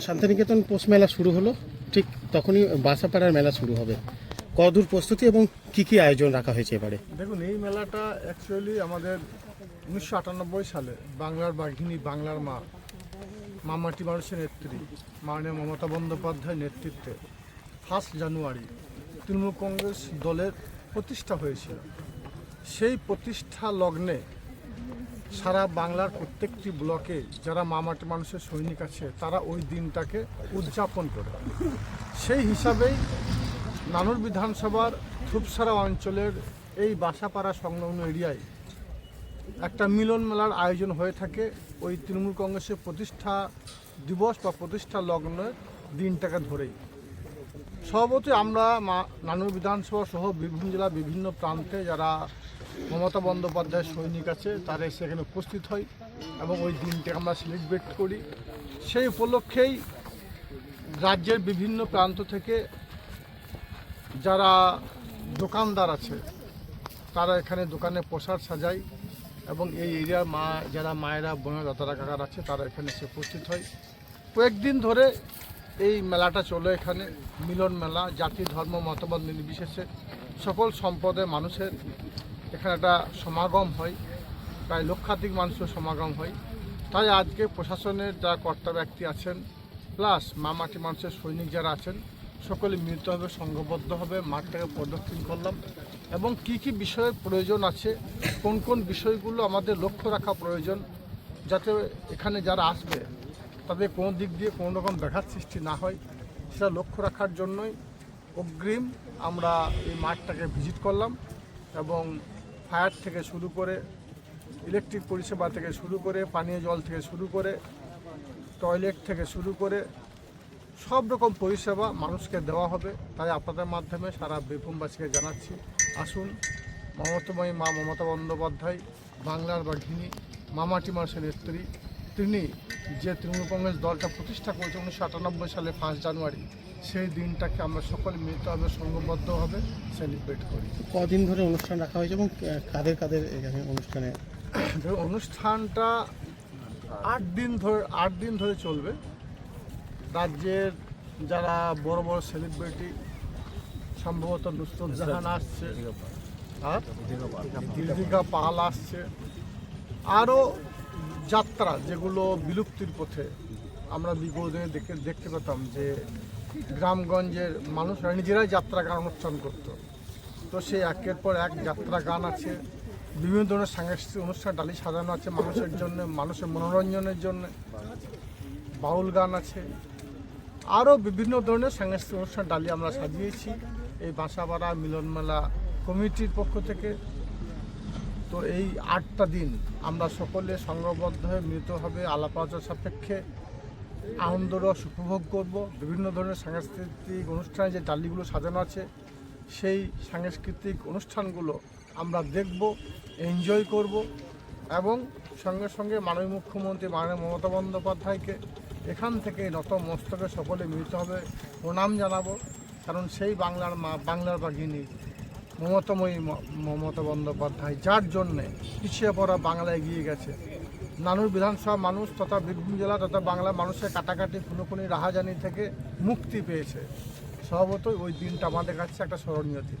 শান্তিনিকেতন পোষ মেলা শুরু হলো। ঠিক তখনই বাসাপাড়ার মেলা শুরু হবে। কদূর প্রস্তুতি এবং কি কি আয়োজন রাখা হয়েছে এবারে? দেখুন, এই মেলাটা অ্যাকচুয়ালি আমাদের উনিশশো আটানব্বই সালে বাংলার বাঘিনী বাংলার মা মামাটি মানুষের নেত্রী, মাননীয় মমতা বন্দ্যোপাধ্যায়ের নেতৃত্বে ফার্স্ট জানুয়ারি তৃণমূল কংগ্রেস দলের প্রতিষ্ঠা হয়েছিল। সেই প্রতিষ্ঠা লগ্নে সারা বাংলার প্রত্যেকটি ব্লকে যারা মামাটি মানুষের সৈনিক আছে, তারা ওই দিনটাকে উদযাপন করে। সেই হিসাবেই নানুর বিধানসভার ধূপসারা অঞ্চলের এই বাসাপাড়া সংলগ্ন এরিয়ায় একটা মিলন মেলার আয়োজন হয়ে থাকে। ওই তৃণমূল কংগ্রেসের প্রতিষ্ঠা দিবস বা প্রতিষ্ঠা লগ্নের দিনটাকে ধরেই। স্বভাবতই আমরা মা- নানুর বিধানসভা সহ বীরভূম জেলার বিভিন্ন প্রান্তে যারা মমতা বন্দ্যোপাধ্যায়ের সৈনিক আছে তারা সেখানে উপস্থিত হয় এবং ওই দিনটাকে আমরা সেলিব্রেট করি। সেই উপলক্ষেই রাজ্যের বিভিন্ন প্রান্ত থেকে যারা দোকানদার আছে, তারা এখানে দোকানে পোশাক সাজায় এবং এই এরিয়ার মা, যারা মায়েরা, বোনের, দাদারা, কাকার আছে, তারা এখানে এসে উপস্থিত হয়। কয়েকদিন ধরে এই মেলাটা চলে এখানে, মিলন মেলা, জাতি, ধর্ম, মতবাদ নির্বিশেষে সকল সম্প্রদায়ের মানুষের এখানে একটা সমাগম হয়, প্রায় লক্ষাধিক মানুষের সমাগম হয়। তাই আজকে প্রশাসনের যারা কর্তা ব্যক্তি আছেন, প্লাস মামাটি মানুষের সৈনিক যারা আছেন, সকলে মিলিতভাবে সংঘবদ্ধভাবে মাঠটাকে প্রদক্ষিণ করলাম। এবং কি কি বিষয়ের প্রয়োজন আছে, কোন কোন বিষয়গুলো আমাদের লক্ষ্য রাখা প্রয়োজন, যাতে এখানে যারা আসবে, তাদের কোনো দিক দিয়ে কোনো রকম ব্যাঘাত সৃষ্টি না হয়, সেটা লক্ষ্য রাখার জন্যই অগ্রিম আমরা এই মাঠটাকে ভিজিট করলাম। এবং ফায়ার থেকে শুরু করে, ইলেকট্রিক পরিষেবা থেকে শুরু করে, পানীয় জল থেকে শুরু করে, টয়লেট থেকে শুরু করে, সব রকম পরিষেবা মানুষকে দেওয়া হবে। তাই আপনাদের মাধ্যমে সারা বীরভূমবাসীকে জানাচ্ছি, আসুন মমতাময়ী মা মমতা বন্দ্যোপাধ্যায়, বাংলার বাঘিনী মামাটি মাসের নেত্রী তিনি যে তৃণমূল কংগ্রেস দলটা প্রতিষ্ঠা করেছে উনিশশো আটানব্বই সালে ফার্স্ট জানুয়ারি সেই দিনটাকে আমরা সকলে মিলিতভাবে সংঘবদ্ধভাবে সেলিব্রেট করি। কদিন ধরে অনুষ্ঠান রাখা হয়েছে এবং কাদের কাদের এখানে অনুষ্ঠানে? অনুষ্ঠানটা আট দিন ধরে আট দিন ধরে চলবে। রাজ্যের যারা বড় বড় সেলিব্রিটি সম্ভবত নুসরত জাহান আসছে আর দীর্ঘিকা পাল আসছে। আরও যাত্রা যেগুলো বিলুপ্তির পথে আমরা বিগত দিনে দেখে দেখতে পেতাম যে গ্রামগঞ্জের মানুষরা নিজেরাই যাত্রা গান অনুষ্ঠান করতো। তো সেই একের পর এক যাত্রা গান আছে। বিভিন্ন ধরনের সাংস্কৃতিক অনুষ্ঠান, ডালি সাজানো আছে মানুষের জন্য, মানুষের মনোরঞ্জনের জন্য। বাউল গান আছে। আরও বিভিন্ন ধরনের সাংস্কৃতিক অনুষ্ঠান, ডালি আমরা সাজিয়েছি। এই বাসাপাড়া মিলন মেলা কমিটির পক্ষ থেকে। তো এই আটটা দিন আমরা সকলে সংঘবদ্ধ হয়ে মিলিতভাবে আলাপ আলোচনা সাপেক্ষে। আনন্দরস উপভোগ করব। বিভিন্ন ধরনের সাংস্কৃতিক অনুষ্ঠানে যে ডালিগুলো সাজানো আছে, সেই সাংস্কৃতিক অনুষ্ঠানগুলো আমরা দেখব এনজয় করব এবং সঙ্গে সঙ্গে মাননীয় মুখ্যমন্ত্রী মাননীয় মমতা বন্দ্যোপাধ্যায়কে এখান থেকে নত মস্তকে সকলে মিলিতভাবে প্রণাম জানাব। কারণ সেই বাংলার মা, বাংলার বাঘিনী মমতাময়ী মমতা বন্দ্যোপাধ্যায়, যার জন্যে পিছিয়ে পড়া বাংলা এগিয়ে গেছে। নানুর বিধানসভা মানুষ তথা বীরভূম জেলা তথা বাংলা মানুষের কাটাকাটি, খুনোখুনি, রাহাজানি থেকে মুক্তি পেয়েছে। স্বভাবতই ওই দিনটা আমাদের কাছে একটা স্মরণীয় দিন।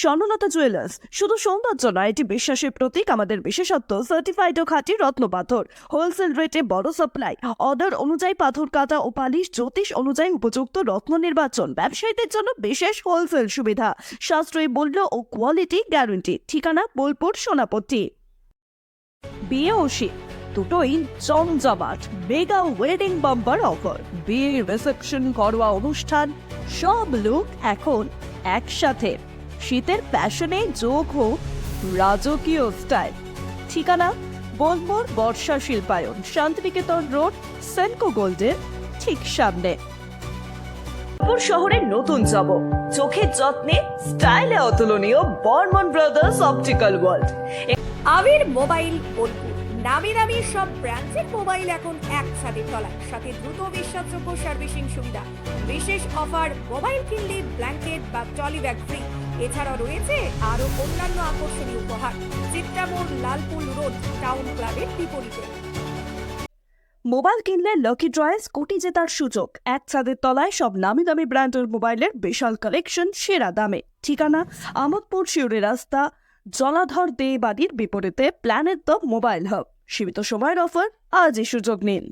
স্বর্ণলতা জুয়েলার্স। শুধু সৌন্দর্য নয়, এটি বিশ্বাসের প্রতীক, আমাদের বিশেষত্ব সার্টিফাইড ও খাঁটি রত্ন পাথর। হোলসেল রেটে বড় সাপ্লাই অর্ডার অনুযায়ী পাথর কাটা ও পালিশ, জ্যোতিষ অনুযায়ী উপযুক্ত রত্ন নির্বাচন। ব্যবসায়ীদের জন্য বিশেষ হোলসেল সুবিধা। সাশ্রয়ী মূল্য ও কোয়ালিটি গ্যারান্টি ঠিকানা বোলপুর, সোনাপট্টি। বিয়ে ও শীত দুটোই জমজমাট। মেগা ওয়েডিং বাম্পার অফার বিয়ে রিসেপশন করোয়া অনুষ্ঠান, সব লোক এখন একসাথে। শীতের প্যাশনে যোগ হোক রাজকীয় স্টাইল। ঠিকানা, বোলপুর বর্ষা শিল্পায়ন, শান্তিনিকেতন রোড, সেনকো গোল্ডের ঠিক সামনে। শহরের নতুন জব চোখের যত্নে, স্টাইলে অতুলনীয় Barman brothers optical world. Abir mobile Bolpur. নামি দামি সব ব্র্যান্ডের মোবাইল এখন একসাথে তলায় সাথে দ্রুত বিশ্বাসযোগ্য সার্ভিসিং সুবিধা। বিশেষ অফার মোবাইল কিনলে ব্ল্যাঙ্কেট বা টলি ব্যাগ ফ্রি এছাড়াও রয়েছে আরও অন্যান্য আকর্ষণীয় উপহার, চিত্রামোড় লালপুল রোড, টাউন ক্লাবের বিপরীতে। মোবাইল কিনলে লকি ড্রয়েস কোটি জেতার সুযোগ। এক ছাদের তলায় সব নামি দামি ব্র্যান্ডের মোবাইলের বিশাল কালেকশন সেরা দামে। ঠিকানা আমোদপুর শিউরি রাস্তা, জলাধর দে বাড়ির বিপরীতে প্ল্যানেট দ্য মোবাইল হাব সীমিত সময়ের অফার, আজই সুযোগ নিন।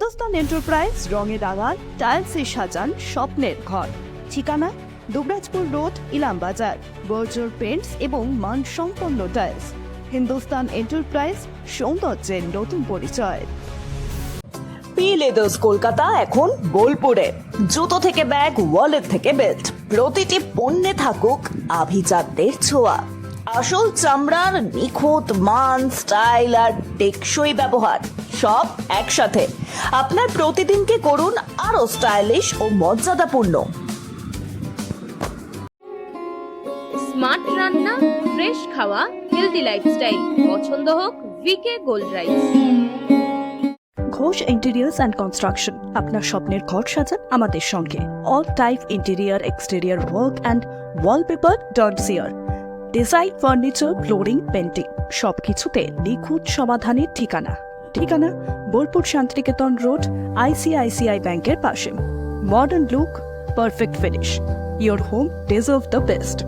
হিন্দুস্তান এন্টারপ্রাইজ, রঙে রাঙান টাইলসে সাজান, স্বপ্নের ঘর। ঠিকানা, Dubrajpur road Ilambazar Berger paints এবং মানসম্পন্ন টাইলস। হিন্দুস্তান এন্টারপ্রাইজ, সৌন্দর্যের নতুন পরিচয়। পি লেদার্স কলকাতা, এখন বোলপুরে। জুতো থেকে ব্যাগ ওয়ালেট থেকে বেল্ট প্রতিটি পণ্যে থাকুক আভিজাতদের ছোঁয়া। আসল চামড়ার নিখুঁত মান স্টাইল আর টেকসই ব্যবহার। সব একসাথে। আপনার প্রতিদিনকে করুন আরও স্টাইলিশ ও মর্যাদাপূর্ণ। স্মার্ট রান্না ফ্রেশ খাওয়া হেলদি লাইফস্টাইল পছন্দ হোক VK gold rice Ghosh interiors and construction. আপনার স্বপ্নের ঘর সাজান আমাদের সঙ্গে। All type interior exterior work and wallpaper dot chair design furniture flooring painting সব কিছুতে নিখুঁত সমাধানের ঠিকানা। ঠিকানা বোলপুর শান্তিনিকেতন রোড আইসিআইসিআই ব্যাংকের পাশে। Modern look perfect finish your home deserve the best